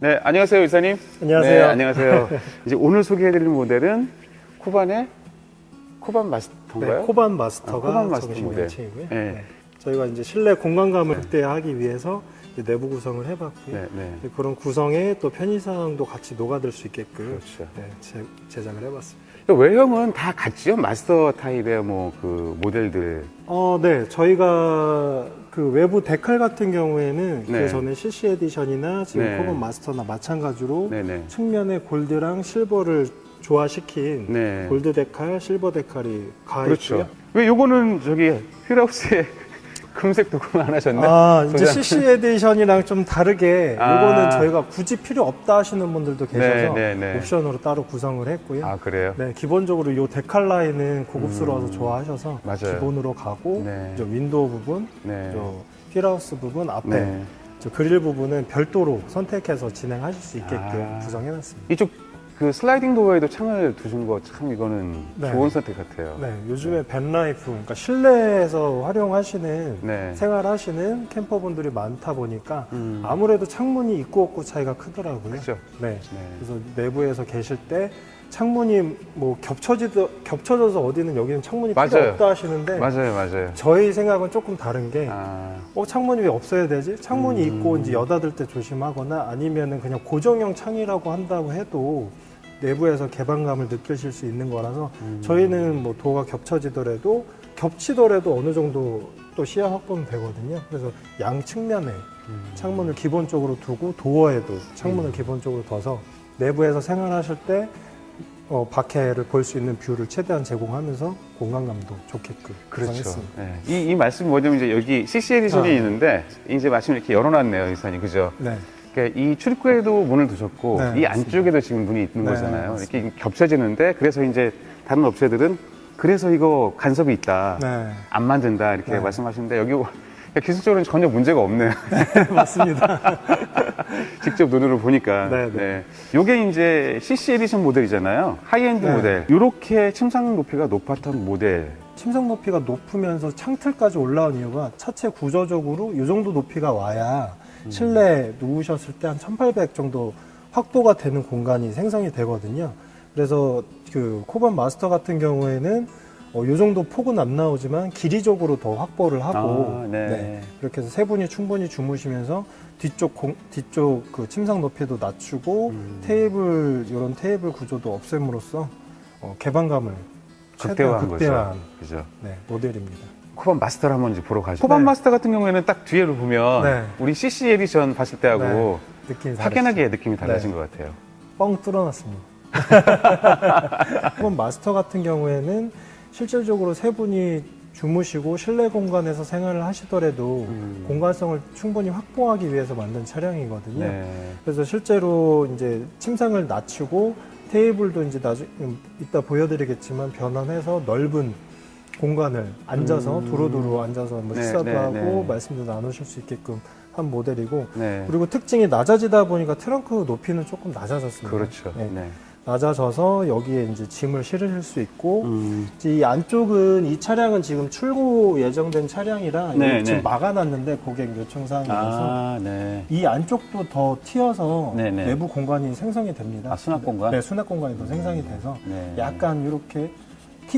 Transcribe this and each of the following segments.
네, 안녕하세요, 의사님. 안녕하세요. 네, 안녕하세요. 이제 오늘 소개해드릴 모델은 코반의 코반 마스터인가요? 네, 코반 마스터가 아, 코반 마스터 모델. 명칭이고요. 네. 네. 저희가 이제 실내 공간감을 극대화하기 위해서 내부 구성을 해봤고요. 네, 네. 그런 구성에 또 편의사항도 같이 녹아들 수 있게끔 그렇죠. 네, 제, 제작을 해봤습니다. 외형은 다 같지요? 마스터 타입의 뭐 그 모델들. 어, 네. 저희가 그 외부 데칼 같은 경우에는 네. 그 전에 CC 에디션이나 지금 네. 코반 마스터나 마찬가지로 네네. 측면에 골드랑 실버를 조화시킨 네. 골드 데칼, 실버 데칼이 가있고요. 그렇죠. 왜 요거는 저기 휠하우스에 금색 도금 안 하셨나? 아, 이제. CC 에디션이랑 좀 다르게 아. 이거는 저희가 굳이 필요 없다 하시는 분들도 계셔서 네, 네, 네. 옵션으로 따로 구성을 했고요. 아, 그래요? 네, 기본적으로 이 데칼 라인은 고급스러워서 음. 좋아하셔서 맞아요. 기본으로 가고 네. 저 윈도우 부분, 네. 저 휠하우스 부분 앞에 네. 저 그릴 부분은 별도로 선택해서 진행하실 수 있게끔 아. 구성해놨습니다. 이쪽 그 슬라이딩 도어에도 창을 두신 거 참 이거는 네. 좋은 선택 같아요. 네, 요즘에 벤라이프, 그러니까 실내에서 활용하시는 네. 생활하시는 캠퍼분들이 많다 보니까 음. 아무래도 창문이 있고 없고 차이가 크더라고요. 그죠? 네. 네. 그래서 내부에서 계실 때 창문이 뭐 겹쳐지더 겹쳐져서 어디는 여기는 창문이 필요 맞아요. 없다 하시는데 맞아요, 맞아요. 저희 생각은 조금 다른 게 아, 어, 창문이 왜 없어야 되지? 창문이 음. 있고 이제 여닫을 때 조심하거나 아니면은 그냥 고정형 창이라고 한다고 해도 내부에서 개방감을 느끼실 수 있는 거라서 음. 저희는 뭐 도어가 겹쳐지더라도 겹치더라도 어느 정도 또 시야 확보는 되거든요. 그래서 양 측면에 음. 창문을 기본적으로 두고 도어에도 창문을 기본적으로 둬서 내부에서 생활하실 때 어, 밖에를 볼 수 있는 뷰를 최대한 제공하면서 공간감도 좋게끔 그렇죠. 네. 이, 이 말씀이 뭐냐면 이제 여기 CC 에디션이 아. 있는데 이제 마침 이렇게 열어놨네요, 이사님. 그죠? 네. 그러니까 이 출입구에도 문을 두셨고 네, 이. 안쪽에도 지금 문이 있는 네, 거잖아요. 맞습니다. 이렇게 겹쳐지는데 그래서 이제 다른 업체들은 그래서 이거 간섭이 있다. 네. 안 만든다 이렇게 네. 말씀하시는데 여기 그러니까 기술적으로는 전혀 문제가 없네요. 맞습니다. 직접 눈으로 보니까. 네, 네. 요게 이제 CC 에디션 모델이잖아요. 하이엔드 네. 모델. 이렇게 침상 높이가 높았던 모델. 침상 높이가 높으면서 창틀까지 올라온 이유가 차체 구조적으로 이 정도 높이가 와야 음. 실내에 누우셨을 때 한 1800 정도 확보가 되는 공간이 생성이 되거든요. 그래서 그 코반 마스터 같은 경우에는 어, 이 정도 폭은 안 나오지만 길이적으로 더 확보를 하고 아, 네. 그렇게 해서 세 분이 충분히 주무시면서 뒤쪽 공, 뒤쪽 그 침상 높이도 낮추고 음. 테이블 이런 테이블 구조도 없앰으로써 어, 개방감을 극대화한 최대한 극대화한 거죠. 그죠. 네, 모델입니다. 코반 마스터를 한번 이제 보러 가죠. 코반 네. 마스터 같은 경우에는 딱 뒤에를 보면 네. 우리 CC 에디션 봤을 때하고 네, 느낌이 확연하게 느낌이 달라진 네. 것 같아요. 뻥 뚫어놨습니다. 이번 마스터 같은 경우에는 실질적으로 세 분이 주무시고 실내 공간에서 생활을 하시더라도 음. 공간성을 충분히 확보하기 위해서 만든 차량이거든요. 네. 그래서 실제로 이제 침상을 낮추고 테이블도 이제 나중 이따 보여드리겠지만 변환해서 넓은 공간을 앉아서 음. 두루두루 앉아서 뭐 네, 식사도 네, 하고 네. 말씀도 나누실 수 있게끔 한 모델이고 네. 그리고 특징이 낮아지다 보니까 트렁크 높이는 조금 낮아졌습니다. 그렇죠. 네. 네. 낮아져서 여기에 이제 짐을 실으실 수 있고 음. 이 안쪽은 이 차량은 지금 출고 예정된 차량이라 네, 지금 네. 막아놨는데 고객 요청 사항이라서 아, 네. 이 안쪽도 더 튀어서 네, 네. 내부 공간이 생성이 됩니다. 아, 수납 공간? 네, 수납 공간이 더 생성이 돼서 네. 약간 이렇게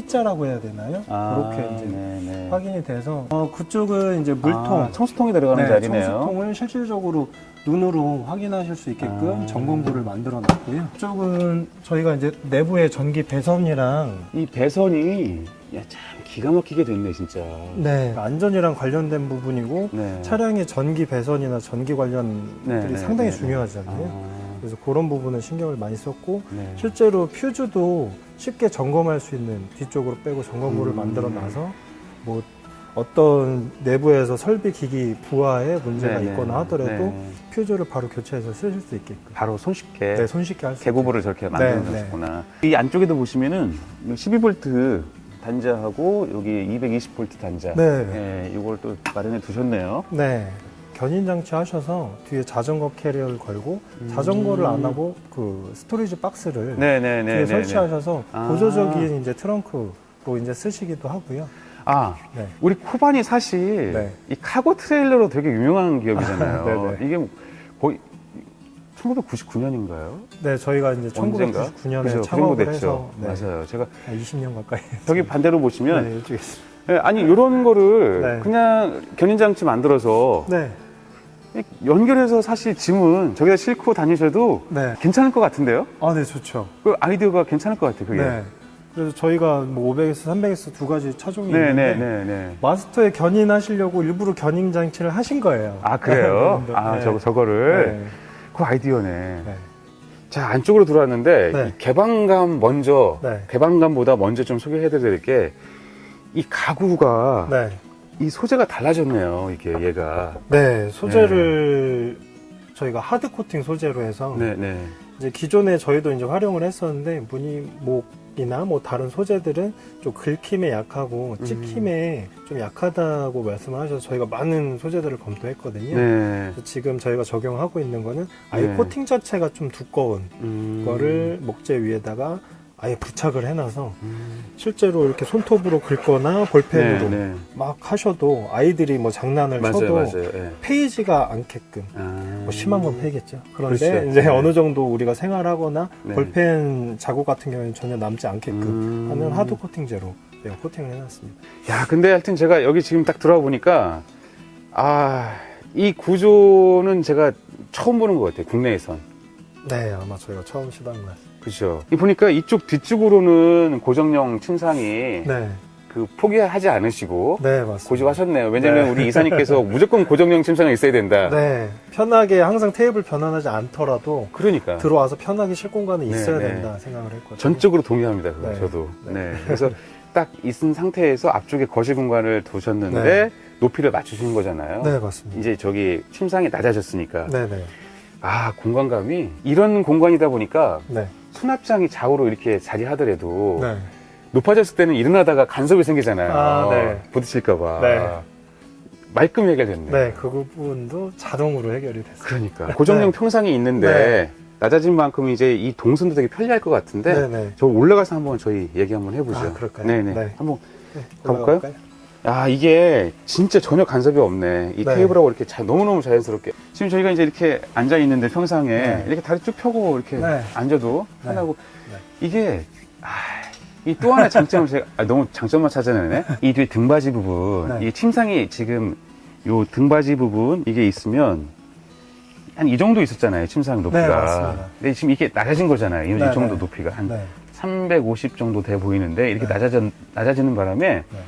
T자라고 해야 되나요? 아, 그렇게 이제 네, 네. 확인이 돼서 어, 그쪽은 이제 물통 아, 청수통이 들어가는 네, 자리네요. 청수통을 실질적으로 눈으로 확인하실 수 있게끔 아. 점검구를 만들어 놨고요. 이쪽은 저희가 이제 내부에 전기 배선이랑 이 배선이 야, 참 기가 막히게 됐네 진짜. 네, 안전이랑 관련된 부분이고 네. 차량의 전기 배선이나 전기 관련들이 네, 네, 상당히 네, 네. 중요하잖아요. 아, 그래서 그런 부분은 신경을 많이 썼고 네. 실제로 퓨즈도 쉽게 점검할 수 있는 뒤쪽으로 빼고 점검구를 음. 만들어 놔서 뭐 어떤 내부에서 설비 기기 부하에 문제가 네, 네. 있거나 하더라도 네. 퓨즈를 바로 교체해서 쓰실 수 있게끔 바로 손쉽게 네, 손쉽게 할 수 있게 개고부를 저렇게 네, 만들어놨구나. 이 안쪽에도 보시면은 12V 단자하고 여기 220V 단자. 네. 예, 이걸 또 마련해 두셨네요. 네. 견인 장치 하셔서 뒤에 자전거 캐리어를 걸고 자전거를 안 하고 그 스토리지 박스를 음. 네네네. 뒤에 설치하셔서 아. 보조적인 이제 트렁크로 이제 쓰시기도 하고요. 아, 네. 우리 코반이 사실 네. 이 카고 트레일러로 되게 유명한 기업이잖아요. 네네. 이게 뭐 거의 1999년인가요? 네, 저희가 이제 1999년에 창업을 해서 네, 맞아요. 제가 한 20년 가까이 여기 반대로 보시면 네, 이쪽에 있습니다. 예, 아니 이런 거를 네. 그냥 견인 장치 만들어서 네, 연결해서 사실 짐은 저기다 싣고 다니셔도 네. 괜찮을 것 같은데요? 아, 네, 좋죠. 그 아이디어가 괜찮을 것 같아요. 그게. 네. 그래서 저희가 뭐 500에서 300에서 두 가지 차종이 네, 있는데 네, 네, 네. 마스터에 견인하시려고 일부러 견인 장치를 하신 거예요. 아 그래요? 아 네. 저거 저거를 네. 그 아이디어네. 네. 자 안쪽으로 들어왔는데 네. 이 개방감 먼저 네. 개방감보다 먼저 좀 소개해드릴 게 이 가구가 네. 이 소재가 달라졌네요. 이게 얘가. 네, 소재를 저희가 하드 코팅 소재로 해서 네, 네. 이제 기존에 저희도 이제 활용을 했었는데 무늬목이나 뭐 다른 소재들은 좀 긁힘에 약하고 음. 찍힘에 좀 약하다고 말씀을 하셔서 저희가 많은 소재들을 검토했거든요. 네. 그래서 지금 저희가 적용하고 있는 거는 아예 네. 코팅 자체가 좀 두꺼운 음. 거를 목재 위에다가 아예 부착을 해놔서 음. 실제로 이렇게 손톱으로 긁거나 볼펜으로 네, 네. 막 하셔도 아이들이 뭐 장난을 맞아요, 쳐도 맞아요. 예. 페이지가 않게끔 아. 뭐 심한 건 페이겠죠. 그런데 그렇죠. 이제 네. 어느 정도 우리가 생활하거나 네. 볼펜 자국 같은 경우에는 전혀 남지 않게끔 음. 하는 하드 코팅제로 제가 코팅을 해놨습니다. 야, 근데 하여튼 제가 여기 지금 딱 들어와 보니까 아, 이 구조는 제가 처음 보는 것 같아요. 국내에선. 네, 아마 저희가 처음 시도한 것 같습니다. 그죠. 이 보니까 이쪽 뒤쪽으로는 고정형 침상이 네, 그 포기하지 않으시고 네 맞습니다. 고집하셨네요. 왜냐면 네. 우리 이사님께서 무조건 고정형 침상이 있어야 된다. 네, 편하게 항상 테이블 변환하지 않더라도 그러니까 들어와서 편하게 쉴 공간이 네, 있어야 네. 된다 생각을 했거든요. 전적으로 동의합니다. 네. 저도. 네. 네. 그래서 딱 있은 상태에서 앞쪽에 거실 공간을 두셨는데 네. 높이를 맞추시는 거잖아요. 네 맞습니다. 이제 저기 침상이 낮아졌으니까 네, 네, 아 공간감이 이런 공간이다 보니까 네, 수납장이 좌우로 이렇게 자리하더라도 네. 높아졌을 때는 일어나다가 간섭이 생기잖아요. 아, 네. 부딪힐까봐. 네. 말끔 해결됐네. 네, 그 부분도 자동으로 해결이 됐어요. 그러니까 고정형 네. 평상이 있는데 네. 낮아진 만큼 이제 이 동선도 되게 편리할 것 같은데 네, 네. 저 올라가서 한번 저희 얘기 한번 해보죠. 아, 그럴까요? 네네. 네. 한번 네, 가볼까요? 올라갈까요? 아 이게 진짜 전혀 간섭이 없네. 이 네. 테이블하고 이렇게 자, 너무너무 자연스럽게. 지금 저희가 이제 이렇게 앉아 있는데 평상에 네. 이렇게 다리 쭉 펴고 이렇게 네. 앉아도 네. 편하고 네. 이게 아, 이 또 하나 장점을 제가 아, 너무 장점만 찾아내네. 이 뒤에 등받이 부분, 네. 이게 침상이 지금 요 등받이 부분 이게 있으면 한 이 정도 있었잖아요. 침상 높이가. 네, 맞습니다. 근데 지금 이게 낮아진 거잖아요. 이, 네, 이 정도 네. 높이가 한 네, 350 정도 돼 보이는데 이렇게 네. 낮아져, 낮아지는 바람에 네.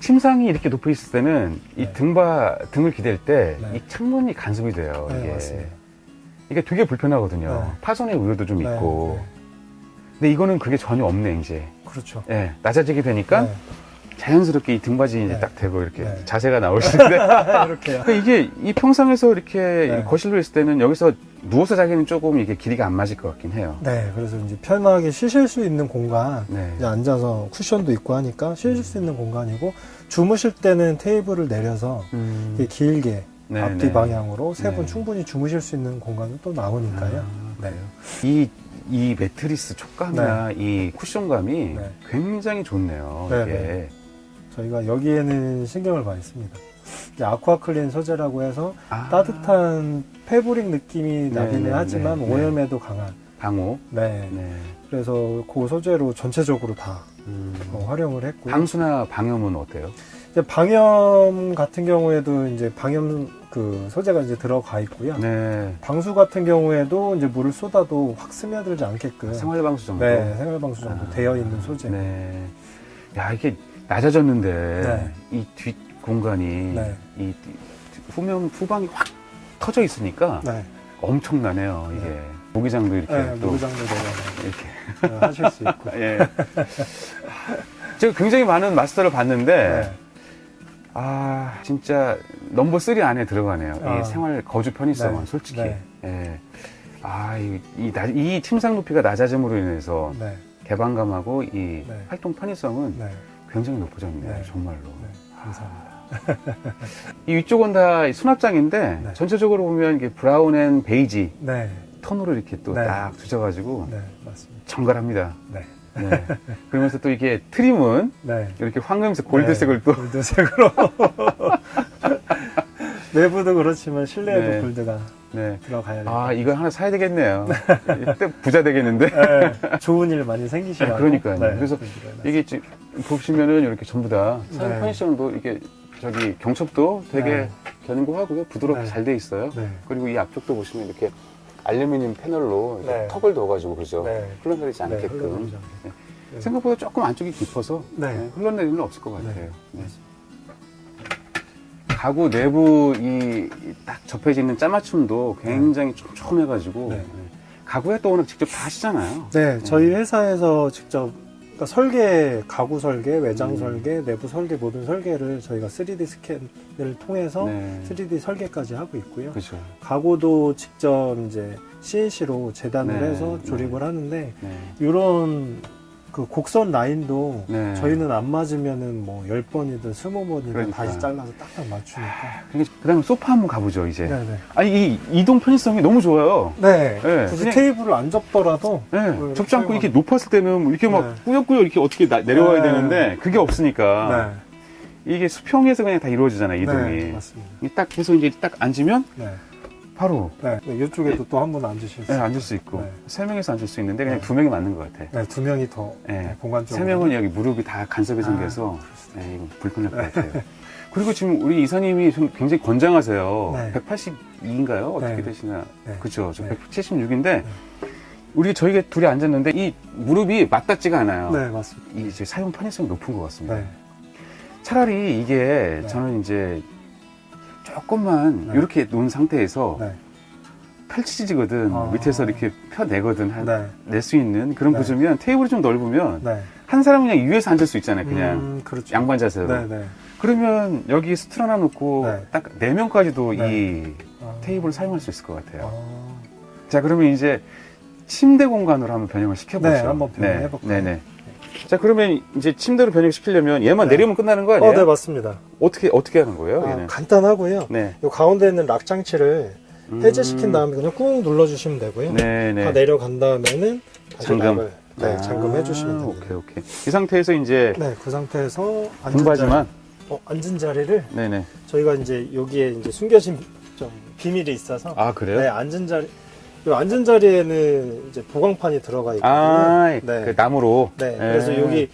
침상이 이렇게 높여 있을 때는 이 네. 등바 등을 기댈 때이 네. 창문이 간섭이 돼요. 네, 이게 맞습니다. 이게 되게 불편하거든요. 네. 파손의 우려도 좀 네, 있고. 네. 근데 이거는 그게 전혀 없네 이제. 그렇죠. 예, 낮아지게 되니까 네. 자연스럽게 이 등받이 이제 네. 딱 되고 이렇게 네. 자세가 나오시는데 이렇게요. 그러니까 이게 이 평상에서 이렇게 네. 이 거실로 있을 때는 여기서 누워서 자기는 조금 이게 길이가 안 맞을 것 같긴 해요. 네, 그래서 이제 편하게 쉬실 수 있는 공간, 네. 이제 앉아서 쿠션도 있고 하니까 쉬실 수 있는 공간이고 주무실 때는 테이블을 내려서 음. 이렇게 길게 네, 앞뒤 네. 방향으로 세 분 네. 충분히 주무실 수 있는 공간은 또 나오니까요. 아, 네. 이, 이 매트리스 촉감이나 이 쿠션감이 네. 굉장히 좋네요. 네, 이게. 네. 저희가 여기에는 신경을 많이 씁니다. 이제 아쿠아 클린 소재라고 해서 아, 따뜻한 패브릭 느낌이 네, 나기는 네, 하지만 네, 네. 오염에도 강한. 방호. 네. 네. 그래서 그 소재로 전체적으로 다 음. 어, 활용을 했고요. 방수나 방염은 어때요? 이제 방염 같은 경우에도 이제 방염 그 소재가 이제 들어가 있고요. 네. 방수 같은 경우에도 이제 물을 쏟아도 확 스며들지 않게끔 생활 방수 정도. 네, 생활 방수 정도 아, 되어 있는 소재. 네. 야, 이게 낮아졌는데 네. 이 뒷 공간이 네. 이 뒤- 후면 후방이 확 터져 있으니까 네. 엄청나네요. 이게 네. 모기장도 이렇게 네, 또 내가 이렇게 하실 수 있고. 예. 제가 굉장히 많은 마스터를 봤는데 네. 아 진짜 넘버 3 안에 들어가네요. 아. 이 생활 거주 편의성은 네. 솔직히. 네. 예. 아, 이, 이 침상 높이가 낮아짐으로 인해서 네. 개방감하고 이 네. 활동 편의성은 네. 굉장히 높아졌네요. 네. 정말로. 네. 감사합니다. 이 위쪽은 다 수납장인데 네. 전체적으로 보면 이게 브라운 앤 베이지 네. 톤으로 이렇게 또 네. 딱 두셔가지고 네. 맞습니다. 정갈합니다. 네. 네. 그러면서 또 이게 트림은 네. 이렇게 황금색 골드색을 또 네, 골드색으로. 내부도 그렇지만 실내에도 네. 골드가. 네. 들어가야 돼요. 아, 이거 하나 사야 되겠네요. 이때 부자 되겠는데. 네, 좋은 일 많이 생기시라고. 네, 그러니까요. 그래서 그러시더라고요. 이게 지금 보시면은 이렇게 전부 다 사용 네. 컨디션도 이게 저기 경첩도 되게 네. 견고하고요. 부드럽게 네. 잘돼 있어요. 네. 그리고 이 앞쪽도 보시면 이렇게 알루미늄 패널로 이렇게 네. 턱을 넣어가지고 그러죠. 네. 흘러내리지 네, 않게끔. 흘러내리지 않게. 네. 네. 생각보다 조금 안쪽이 깊어서 네. 네, 흘러내리는 건 없을 것 같아요. 네. 네. 가구 내부 이 딱 접해져 있는 짜맞춤도 굉장히 촘촘해가지고 네. 네. 가구에 또 오늘 직접 다 하시잖아요. 네, 저희 회사에서 직접 그러니까 설계, 가구 설계, 외장 음. 설계, 내부 설계 모든 설계를 저희가 3D 스캔을 통해서 네. 3D 설계까지 하고 있고요. 그렇죠. 가구도 직접 이제 CNC로 재단을 네, 해서 네. 조립을 하는데 네. 이런 그 곡선 라인도 네. 저희는 안 맞으면은 뭐 10번이든 20번이든 그러니까. 다시 잘라서 딱딱 맞추니까. 그 다음에 소파 한번 가보죠, 이제. 네, 네. 아니, 이 이동 편의성이 너무 좋아요. 네. 네, 굳이 그냥- 테이블을 안 접더라도 네, 뭐 접지 않고. 이렇게 높았을 때는 뭐 이렇게 막 네. 꾸역꾸역 이렇게 어떻게 나- 내려와야 네. 되는데 그게 없으니까 네. 이게 수평에서 그냥 다 이루어지잖아요, 이동이. 네, 맞습니다. 이딱 해서 이제 딱 앉으면 네. 바로 네. 네, 이쪽에도 또 한 분 앉으실 수 네, 있어요. 앉을 수 있고 네. 세 명에서 앉을 수 있는데 그냥 네. 두 명이 맞는 것 같아. 네, 두 명이 더 네. 네, 공간적으로. 세 명은 여기 무릎이 다 간섭이 아, 생겨서 네, 이거 불편할 것 같아요. 그리고 지금 우리 이사님이 좀 굉장히 건장하세요. 네. 182인가요? 어떻게 네. 되시나? 네. 그죠. 저 네. 176인데 우리 저희가 둘이 앉았는데 이 무릎이 맞닿지가 않아요. 네, 맞습니다. 이 사용 편의성이 높은 것 같습니다. 네. 차라리 이게 네. 저는 이제 조금만 네. 이렇게 놓은 상태에서 네. 펼치지거든 아. 밑에서 이렇게 펴내거든 네. 낼수 있는 그런 네. 구조면 테이블이 좀 넓으면 네. 한 사람은 그냥 위에서 앉을 수 있잖아요 그냥 음, 그렇죠. 양반 자세로 네, 네. 그러면 여기 스툴 하나 놓고 네. 딱 네 명까지도 네. 이 아. 테이블을 사용할 수 있을 것 같아요 아. 자 그러면 이제 침대 공간으로 한번 변형을 시켜보죠 네, 한번 변형해볼까요? 네, 네. 자 그러면 이제 침대로 변형시키려면 얘만 네. 내리면 끝나는 거 아니에요? 어, 네, 맞습니다. 어떻게 어떻게 하는 거예요? 아, 얘는? 간단하고요. 네. 이 가운데 있는 락 장치를 해제시킨 음. 다음에 그냥 꾹 눌러주시면 되고요. 네, 다 네. 내려간 다음에는 다시 잠금. 락을 네, 아, 잠금해 주시면 됩니다. 오케이 오케이. 이 상태에서 이제 네, 그 상태에서 앉은 자리, 어, 앉은 자리를 네네. 저희가 이제 여기에 이제 숨겨진 좀 비밀이 있어서 아 그래요? 네, 앉은 자리 이 앉은 자리에는 이제 보강판이 들어가 있거든요. 아, 네. 그 나무로. 네, 그래서 여기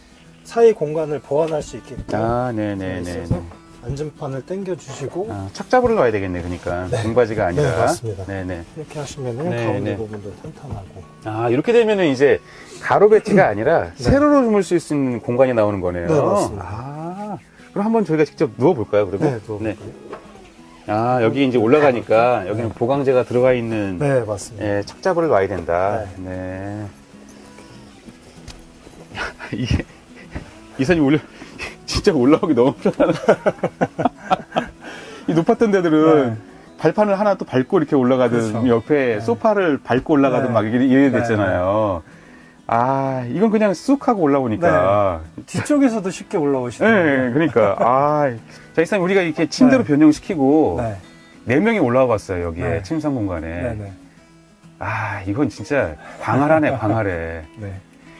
사이 공간을 보완할 수 있게끔 아, 네네네. 있어서 앉은 판을 당겨 주시고 아, 착잡으로 놔야 되겠네, 그러니까. 네. 등바지가 아니라. 네, 맞습니다. 네네. 이렇게 하시면은 네, 가운데 네. 부분도 탄탄하고 아, 이렇게 되면은 이제 가로 배치가 아니라 세로로 주물 수 있는 공간이 나오는 거네요. 네, 맞습니다. 아, 그럼 한번 저희가 직접 누워볼까요, 그러면? 네, 누워볼까요? 아, 여기 이제 올라가니까 여기는 보강재가 들어가 있는 네, 맞습니다. 예, 착잡을 놔야 된다. 네. 이게 이사님 올려 진짜 올라오기 너무 편하다. 이 높았던 데들은 네. 발판을 하나 또 밟고 이렇게 올라가든 그렇죠. 옆에 소파를 밟고 올라가든 네. 막 이래, 이래 네, 됐잖아요. 아, 이건 그냥 쑥 하고 올라오니까. 뒤쪽에서도 쉽게 네, 올라오시더라고요. 그러니까. 아, 자, 이사님 우리가 이렇게 침대로 네. 변형시키고 네, 네 명이 올라와 봤어요, 여기에 네. 침상 공간에. 네, 네, 아, 이건 진짜 광활하네, 광활해. 네.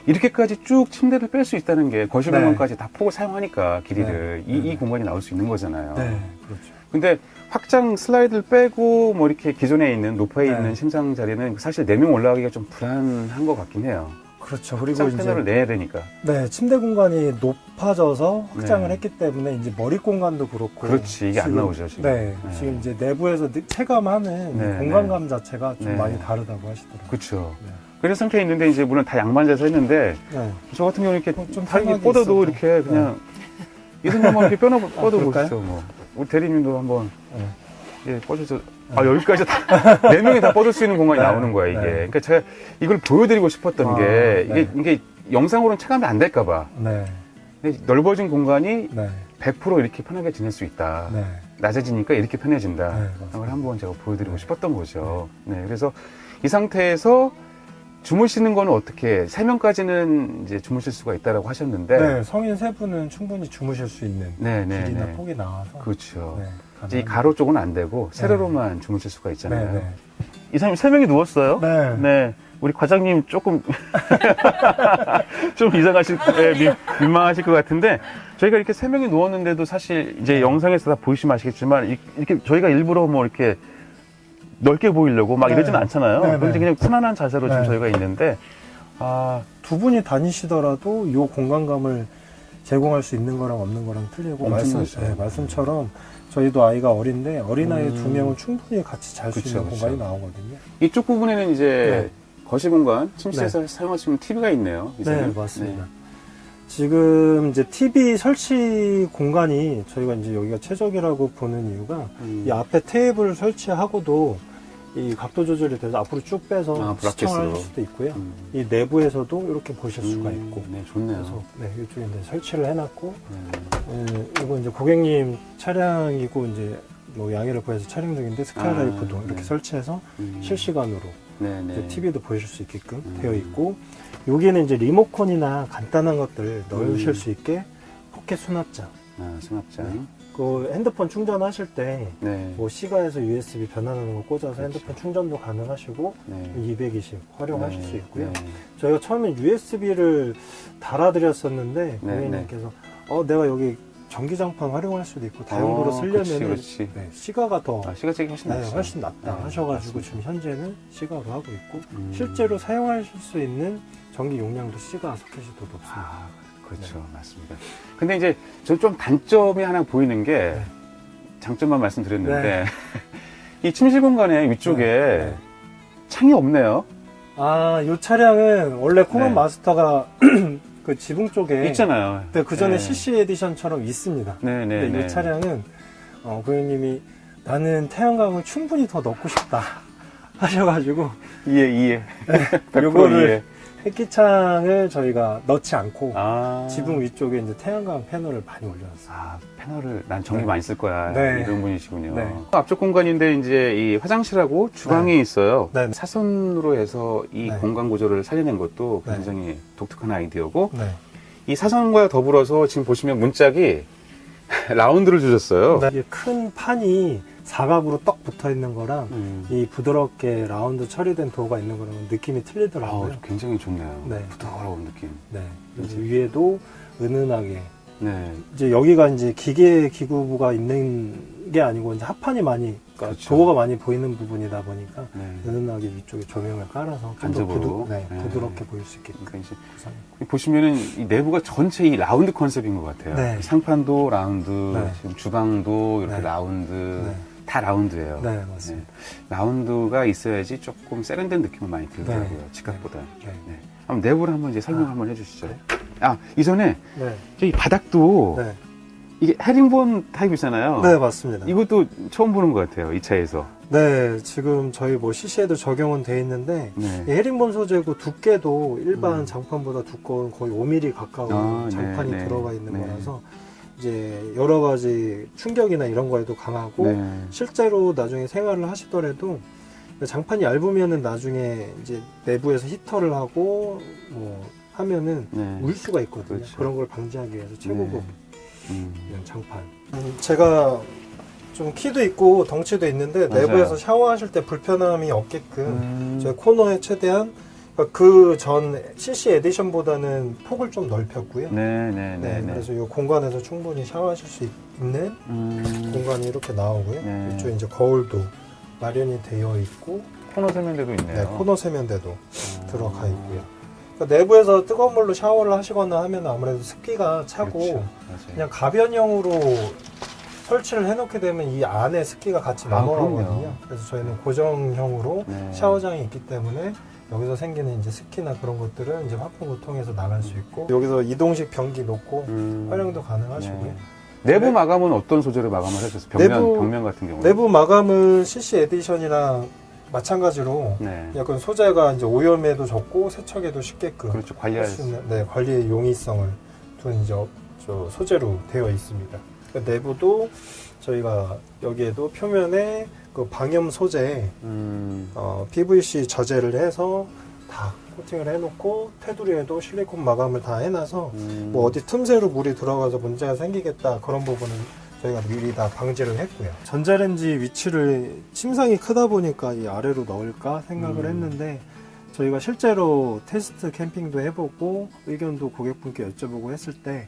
이렇게까지 쭉 침대를 뺄 수 있다는 게 거실 네. 공간까지 다 폭을 사용하니까 길이를 네. 이, 네. 이 공간이 나올 수 있는 거잖아요. 네, 그렇죠. 근데 확장 슬라이드를 빼고 뭐 이렇게 기존에 있는 노파에 네. 있는 침상 자리는 사실 네 명 올라가기가 좀 불안한 것 같긴 해요. 그렇죠. 그리고 이제 패널을 내야 되니까. 네, 침대 공간이 높아져서 확장을 네. 했기 때문에 이제 머리 공간도 그렇고 그렇지, 이게 안 나오죠, 지금. 네, 네. 지금 이제 내부에서 느- 체감하는 네, 이 공간감 자체가 좀 네. 많이 다르다고 하시더라고요. 그렇죠. 네. 그런 상태에 있는데 이제 물론 다 양반자서 했는데 네. 저 같은 경우는 이렇게 어, 좀 다리 편하게 뻗어도 있어도. 이렇게 그냥 이승 한번 이렇게 뻗어 뻗어 그럴까요? 보시죠. 뭐 우리 대리님도 한번 네. 예, 뻗어서 아 여기까지 다 네 명이 다 뻗을 수 있는 공간이 네. 나오는 거야 이게. 네. 그러니까 제가 이걸 보여드리고 싶었던 아, 게 이게 네. 이게 영상으로는 체감이 안 될까봐 네, 넓어진 공간이 네, 100% 이렇게 편하게 지낼 수 있다. 네. 낮아지니까 이렇게 편해진다. 네. 그걸 한번 제가 보여드리고 싶었던 거죠. 네, 그래서 이 상태에서 주무시는 거는 어떻게 세 명까지는 이제 주무실 수가 있다라고 하셨는데, 네, 성인 세 분은 충분히 주무실 수 있는 네, 네, 길이나 네. 폭이 나와서 그렇죠. 네, 이제 이. 가로 쪽은 안 되고 세로로만 주무실 수가 네, 있잖아요. 네. 이사님 세 명이 누웠어요. 네. 네. 우리 과장님 조금 좀 이상하실, 예, 민, 민망하실 것 같은데 저희가 이렇게 세 명이 누웠는데도 사실 이제 영상에서 다 보시면 아시겠지만 이- 이렇게 저희가 일부러 뭐 이렇게 넓게 보이려고 막 네. 이러진 않잖아요. 네, 네. 그런데 그냥 편안한 자세로 지금 네. 저희가 있는데 아 두 분이 다니시더라도 이 공간감을 제공할 수 있는 거랑 없는 거랑 틀리고 말씀. 네, 말씀처럼 저희도 아이가 어린데 어린아이 음. 두 명은 충분히 같이 잘 수 그쵸, 있는 그쵸. 공간이 나오거든요. 이쪽 부분에는 이제 네. 거실 공간 침실에서 사용할 수 있는 TV가 있네요. 네, 이제는. 맞습니다. 지금 이제 TV 설치 공간이 저희가 이제 여기가 최적이라고 보는 이유가 네. 음. 이 앞에 테이블 설치하고도 이 각도 조절이 돼서 앞으로 쭉 빼서 아, 브라켓으로. 시청할 수도 있고요. 음. 이 내부에서도 이렇게 보실 수가 음, 있고. 네, 좋네요. 그래서 네, 이쪽에 이제 설치를 해놨고, 네. 예, 이거 이제 고객님 차량이고 이제 뭐 양해를 구해서 촬영 중인데 스카이라이프도 아, 이렇게 네. 설치해서 음. 실시간으로 네, 네. 이제 TV도 보실 수 있게끔 음. 되어 있고, 여기는 이제 리모컨이나 간단한 것들 넣으실 음. 수 있게 포켓 수납장. 아, 수납장. 그 핸드폰 충전하실 때 네. 뭐 시가에서 USB 변환하는 거 꽂아서 그렇죠. 핸드폰 충전도 가능하시고 네. 220 활용하실 네, 수 있고요. 네. 저희가 처음에 USB를 달아드렸었는데 네, 고객님께서 어 내가 여기 전기장판 활용할 수도 있고 다용도로 어, 쓰려면. 네, 시가가 더 아, 시가책이 훨씬 네. 훨씬 낫다 네, 하셔가지고 맞습니다. 지금 현재는 시가로 하고 있고 음. 실제로 사용하실 수 있는 전기 용량도 시가 소켓이 더 높습니다. 아, 그렇죠. 네. 맞습니다. 근데 이제 저 좀 단점이 하나 보이는 게 네. 장점만 말씀드렸는데 이 침실 공간의 위쪽에 네. 창이 없네요. 아, 이 차량은 원래 코만 네. 마스터가 그 지붕 쪽에 있잖아요. 네, 그 전에 네. CC 에디션처럼 있습니다. 네, 네, 근데 네. 이 차량은 어, 고객님이 나는 태양광을 충분히 더 넣고 싶다 하셔가지고 이해, 이해. 100% 요거를. 햇기창을 저희가 넣지 않고 아. 지붕 위쪽에 이제 태양광 패널을 많이 올려놨어요. 아, 패널을 난 전기 네. 많이 쓸 거야. 네. 이런 분이시군요. 네. 앞쪽 공간인데 이제 이 화장실하고 주방이 있어요. 네. 사선으로 해서 이 네. 공간 구조를 살려낸 것도 네. 굉장히 독특한 아이디어고 네. 이 사선과 더불어서 지금 보시면 문짝이 라운드를 주셨어요. 이게 큰 판이 사각으로 떡 붙어 있는 거랑 음. 이 부드럽게 라운드 처리된 도어가 있는 거랑은 느낌이 틀리더라고요. 아우, 굉장히 좋네요. 네. 부드러운 느낌. 네. 그래서 위에도 은은하게 네. 이제 여기가 이제 기계 기구부가 있는 게 아니고 이제 합판이 많이 그러니까 그렇죠. 도어가 많이 보이는 부분이다 보니까 네. 은은하게 위쪽에 조명을 깔아서 좀더 간접으로. 부드, 네, 네. 부드럽게 보일 수 있게끔 그러니까 이제 구성. 보시면은 이 내부가 전체 이 라운드 컨셉인 것 같아요. 네. 상판도 라운드, 네. 지금 주방도 이렇게 네. 라운드, 네. 다 라운드예요. 네, 맞습니다. 라운드가 있어야지 조금 세련된 느낌을 많이 들더라고요. 네. 직각보다. 네. 네. 한번 내부를 한번 이제 설명 아. 한번 해주시죠. 네. 아 이전에 네. 저기 바닥도 네. 이게 헤링본 타입이잖아요. 네, 맞습니다. 이것도 처음 보는 것 같아요. 이 차에서. 네, 지금 저희 뭐 CC에도 적용은 돼 있는데 네. 이 헤링본 소재고 두께도 일반 음. 장판보다 두꺼운 거의 5mm 가까운 아, 네, 장판이 네. 들어가 있는 네. 거라서 이제 여러 가지 충격이나 이런 거에도 강하고 네. 실제로 나중에 생활을 하시더라도 장판이 얇으면은 나중에 이제 내부에서 히터를 하고 뭐 하면은 네. 울 수가 있거든요. 그렇죠. 그런 걸 방지하기 위해서 최고급 네. 음. 이런 장판. 제가 좀 키도 있고 덩치도 있는데 맞아요. 내부에서 샤워하실 때 불편함이 없게끔 음. 저희 코너에 최대한 그전 CC 에디션보다는 폭을 좀 넓혔고요. 네, 네, 네. 네, 네. 그래서 이 공간에서 충분히 샤워하실 수 있는 음. 공간이 이렇게 나오고요. 네. 이쪽에 이제 거울도 마련이 되어 있고, 코너 세면대도 있네요. 네, 코너 세면대도 어. 들어가 있고요. 그러니까 내부에서 뜨거운 물로 샤워를 하시거나 하면 아무래도 습기가 차고 그렇죠. 맞아요. 그냥 가변형으로 설치를 해놓게 되면 이 안에 습기가 같이 아, 넘어가거든요. 그럼요. 그래서 저희는 고정형으로 네. 샤워장이 있기 때문에 여기서 생기는 이제 습기나 그런 것들은 이제 화풍구 통해서 나갈 수 있고 여기서 이동식 변기 놓고 음. 활용도 가능하시고요. 네. 내부 네. 마감은 어떤 소재로 마감을 해주셨어요? 벽면, 내부- 벽면 같은 경우. 내부 마감은 CC 에디션이랑 마찬가지로 네. 약간 소재가 이제 오염에도 적고 세척에도 쉽게끔 그렇죠. 관리할 할수 있는 네, 관리의 용이성을 둔 이제 어- 저 소재로 되어 있습니다. 그 내부도 저희가 여기에도 표면에 그 방염 소재 음. 어, PVC 저재를 해서 다 코팅을 해놓고 테두리에도 실리콘 마감을 다 해놔서 음. 뭐 어디 틈새로 물이 들어가서 문제가 생기겠다 그런 부분은 저희가 미리 다 방지를 했고요. 전자레인지 위치를 침상이 크다 보니까 이 아래로 넣을까 생각을 음. 했는데 저희가 실제로 테스트 캠핑도 해보고 의견도 고객분께 여쭤보고 했을 때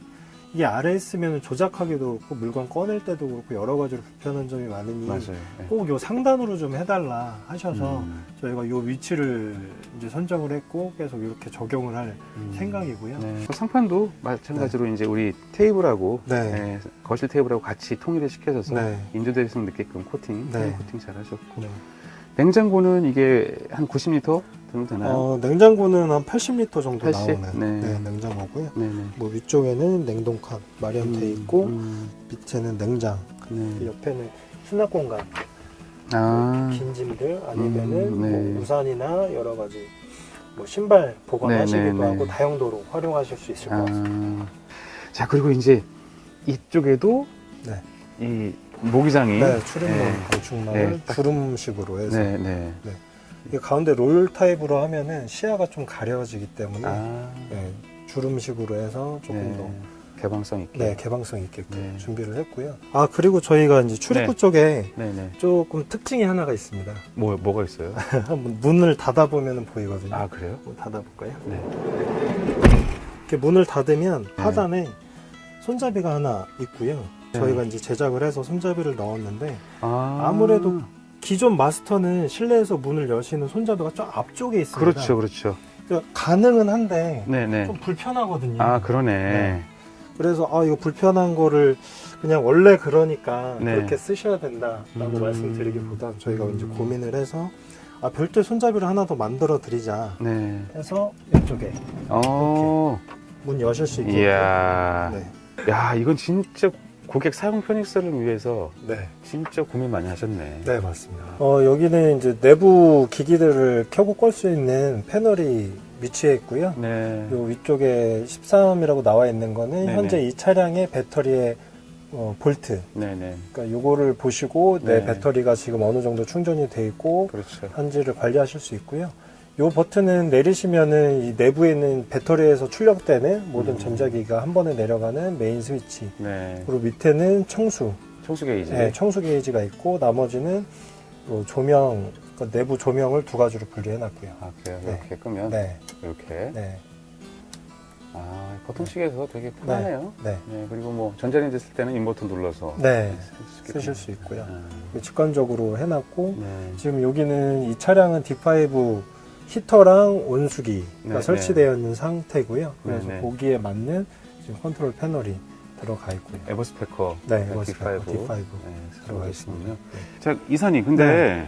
이게 아래에 있으면 조작하기도 그렇고 물건 꺼낼 때도 그렇고 여러 가지로 불편한 점이 많으니 맞아요. 네. 꼭 요 상단으로 좀 해달라 하셔서 음. 저희가 요 위치를 이제 선정을 했고 계속 이렇게 적용을 할 음. 생각이고요. 네. 그 상판도 마찬가지로 이제 우리 테이블하고 네. 네, 거실 테이블하고 같이 통일을 시켜줘서 네. 인조대성 느끼끔 코팅, 네. 코팅 잘 하셨고 네. 냉장고는 이게 한 90리터 정도 되나요? 어, 냉장고는 한 80리터 정도 80? 나오는 네. 네, 냉장고고요. 네네. 뭐 위쪽에는 냉동칸 마련돼 있고 음, 밑에는 냉장, 네. 옆에는 수납 공간, 아, 긴 짐들 아니면은 음, 네. 뭐 우산이나 여러 가지 뭐 신발 보관하시기도 네, 네, 네. 하고 다용도로 활용하실 수 있을 것 같습니다. 아. 자 그리고 이제 이쪽에도 네. 이 모기장이 네, 출입문 네. 건축망을 네, 딱- 주름식으로 해서 네, 네. 이게 가운데 롤 타입으로 하면은 시야가 좀 가려지기 때문에 아, 네, 주름식으로 해서 조금 네. 더 개방성 있게. 네, 개방성 있게끔 네. 준비를 했고요. 아 그리고 저희가 이제 출입구 네. 쪽에 네, 네. 조금 특징이 하나가 있습니다. 뭐 뭐가 있어요? 한번 문을 닫아 보면 보이거든요. 아 그래요? 한번 닫아 볼까요? 네. 이렇게 문을 닫으면 하단에 손잡이가 하나 있고요. 네. 저희가 이제 제작을 해서 손잡이를 넣었는데 아, 아무래도 기존 마스터는 실내에서 문을 여시는 손잡이가 좀 앞쪽에 있습니다. 그렇죠, 그렇죠. 그러니까 가능은 한데 네, 네. 좀 불편하거든요. 아 그러네. 네. 그래서 아 이거 불편한 거를 그냥 원래 그러니까 네. 그렇게 쓰셔야 된다라고 음. 말씀드리기보다 저희가 음. 이제 고민을 해서 아 별도의 손잡이를 하나 더 만들어 드리자 네. 해서 이쪽에 어. 문 여실 수 있게 이야. 네. 야 이건 진짜 고객 사용 편익성을 위해서 네. 진짜 고민 많이 하셨네. 네, 맞습니다. 어, 여기는 이제 내부 기기들을 켜고 끌 수 있는 패널이 위치해 있고요. 네. 요 위쪽에 13이라고 나와 있는 거는 네네. 현재 이 차량의 배터리의 어, 볼트. 네, 네. 그러니까 요거를 보시고 내 네. 배터리가 지금 어느 정도 충전이 돼 있고 그렇죠. 한지를 관리하실 수 있고요. 요 버튼은 내리시면은 이 내부에 있는 배터리에서 출력되는 모든 음. 전자기기가 한 번에 내려가는 메인 스위치. 네. 그리고 밑에는 청수. 청소 게이지. 네, 청수 게이지가 있고 나머지는 뭐 조명, 그러니까 내부 조명을 두 가지로 분리해 놨고요. 아 그래요. 네. 이렇게 끄면 네, 이렇게. 네, 아 버튼식에서 되게 편하네요. 네, 네. 그리고 뭐 전자레인지 쓸 때는 인버튼 눌러서 네. 쓸 쓰실. 수 있고요. 아, 직관적으로 해놨고 네. 지금 여기는 이 차량은 D5 히터랑 온수기가 네, 설치되어 있는 상태고요. 그래서 네, 네. 거기에 맞는 지금 컨트롤 패널이 들어가 있고요. 에버스페커 네, D5. D5, D5 네, 들어가 들어가 있습니다. 있군요. 자 이선이 근데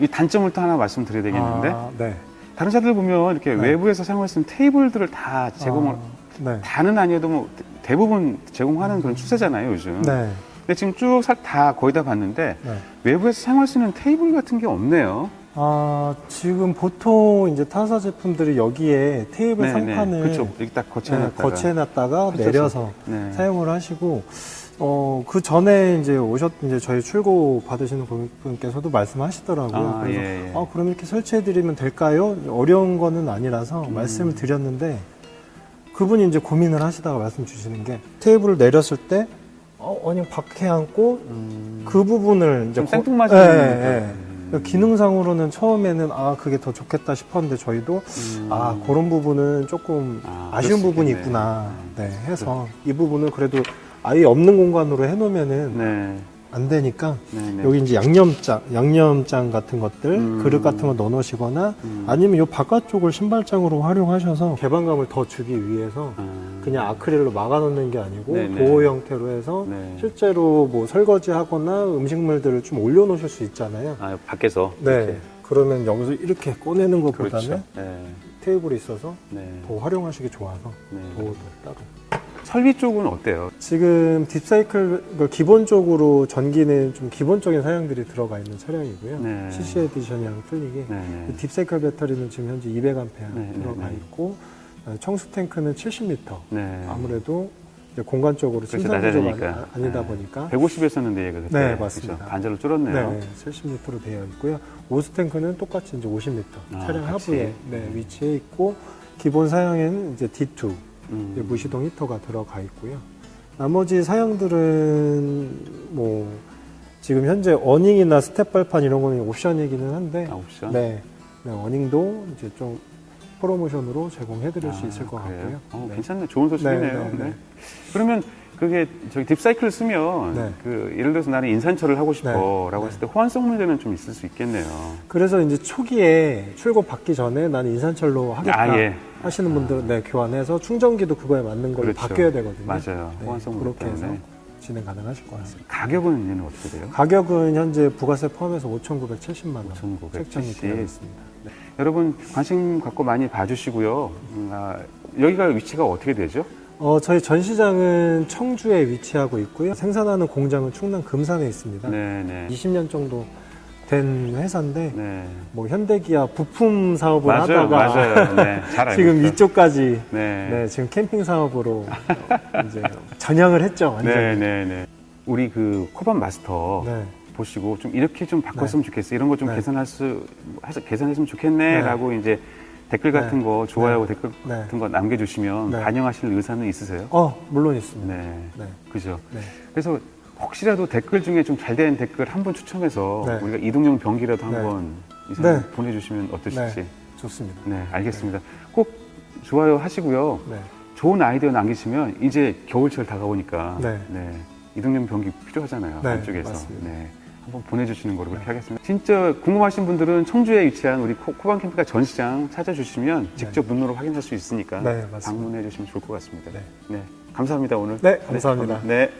이 단점을 또 하나 말씀드려야 되겠는데 아, 네. 다른 차들 보면 이렇게 네. 외부에서 사용할 수 있는 테이블들을 다 제공을 아, 네. 다는 아니어도 뭐 대부분 제공하는 그런 추세잖아요 요즘. 네. 근데 지금 쭉 다 거의 다 봤는데 네. 외부에서 사용할 수 있는 테이블 같은 게 없네요. 아, 지금 보통 이제 타사 제품들이 여기에 테이블 상판을 그렇죠. 여기 딱 네, 거치해놨다가 거치해놨다가 펼쳐서. 내려서 네. 사용을 하시고, 어, 그 전에 이제 오셨, 이제 저희 출고 받으시는 고객분께서도 말씀하시더라고요. 아, 그래서, 예, 예. 아, 그럼 이렇게 설치해드리면 될까요? 어려운 거는 아니라서 음. 말씀을 드렸는데, 그분이 이제 고민을 하시다가 말씀 주시는 게, 테이블을 내렸을 때, 어, 그냥 밖에 앉고, 음, 그 부분을 이제 좀 고- 생뚱맞은 예, 느낌이죠. 예. 음. 기능상으로는 처음에는 아 그게 더 좋겠다 싶었는데 저희도 음. 아 그런 부분은 조금 아, 아, 쉬운 그럴 수 부분이 있겠네. 있구나 네 해서 이 부분을 그래도 아예 없는 공간으로 해놓으면은 네. 안 되니까 네, 네. 여기 이제 양념장 양념장 같은 것들 음. 그릇 같은 거 넣어놓으시거나 음. 아니면 이 바깥쪽을 신발장으로 활용하셔서 개방감을 더 주기 위해서 아. 그냥 아크릴로 막아놓는 게 아니고 네네. 보호 형태로 해서 네. 실제로 뭐 설거지하거나 음식물들을 좀 올려놓으실 수 있잖아요. 아, 밖에서 네. 이렇게. 그러면 여기서 이렇게 꺼내는 것보다는 그렇죠. 네. 테이블이 있어서 네. 더 활용하시기 좋아서 네. 더 따로. 설비 쪽은 어때요? 지금 딥사이클 그 기본적으로 전기는 좀 기본적인 사양들이 들어가 있는 차량이고요. 네. CC 에디션이랑 틀리게 네, 네. 그 딥사이클 배터리는 지금 현재 200A 네, 들어가. 있고 어, 청수 탱크는 70m. 네. 아무래도 공간적으로 그렇죠, 침상 구조가 낮아지니까. 아니- 아니다 네. 보니까 150이었었는데 얘가 그때 네, 맞습니다. 그죠? 반절로 줄었네요. 네, 70m로 되어 있고요. 오스 탱크는 똑같이 이제 50m 아, 차량 같이. 하부에 네, 위치해 있고 기본 사양에는 이제 D2 음. 무시동 히터가 들어가 있고요. 나머지 사양들은 뭐 지금 현재 어닝이나 스텝 발판 이런 거는 옵션이기는 한데 아, 옵션? 네, 네, 어닝도 이제 좀 프로모션으로 제공해드릴 수 아, 있을 것 그래요? 같고요. 어, 네. 괜찮네. 좋은 소식이네요. 네, 네, 네. 네. 그러면 그게 저기 딥사이클을 쓰면 네. 그 예를 들어서 나는 인산철을 하고 싶어라고 네. 했을 때 호환성 문제는 좀 있을 수 있겠네요. 그래서 이제 초기에 출고 받기 전에 나는 인산철로 하겠다 아, 예. 하시는 분들은 네, 교환해서 충전기도 그거에 맞는 걸로 그렇죠. 바뀌어야 되거든요. 맞아요. 네, 호환성 그렇게 해서 때문에. 진행 가능하실 것 같습니다. 가격은 얘는 어떻게 돼요? 가격은 현재 부가세 포함해서 5,970만 원 5,970. 책정이 되어 있습니다. 네. 여러분 관심 갖고 많이 봐주시고요. 음, 아, 여기가 위치가 어떻게 되죠? 어, 저희 전시장은 청주에 위치하고 있고요. 생산하는 공장은 충남 금산에 있습니다. 네, 네. 20년 정도 된 회사인데 네. 뭐 현대기아 부품 사업을 맞아요, 하다가 맞아요. 네, 잘 알고 지금. 이쪽까지 네. 네, 지금 캠핑 사업으로 이제 전향을 했죠, 완전히. 네, 네, 네. 우리 그 코반 마스터 네. 보시고 좀 이렇게 좀 바꿨으면 좋겠어. 이런 거 좀 네. 개선할 수 해서 개선했으면 좋겠네라고 이제 댓글 같은 네. 거 좋아요 댓글 네. 같은 거 남겨주시면 네. 반영하실 의사는 있으세요? 어, 물론 있습니다. 네, 네. 그죠. 네. 그래서 혹시라도 댓글 중에 좀 잘 된 댓글 한번 추첨해서 네. 우리가 이동용 병기라도 네. 한번 이 사람 네. 보내주시면 어떠실지. 네. 좋습니다. 네, 알겠습니다. 꼭 좋아요 하시고요. 네. 좋은 아이디어 남기시면 이제 겨울철 다가오니까 네. 이동용 병기 필요하잖아요. 네, 안쪽에서. 맞습니다. 네. 한번 보내주시는 거로 그렇게 하겠습니다. 진짜 궁금하신 분들은 청주에 위치한 우리 코- 코반 캠핑카 전시장 찾아주시면 직접 눈으로 확인할 수 있으니까 네. 방문해 주시면 좋을 것 같습니다. 네. 네. 감사합니다, 오늘. 네, 감사합니다. 네.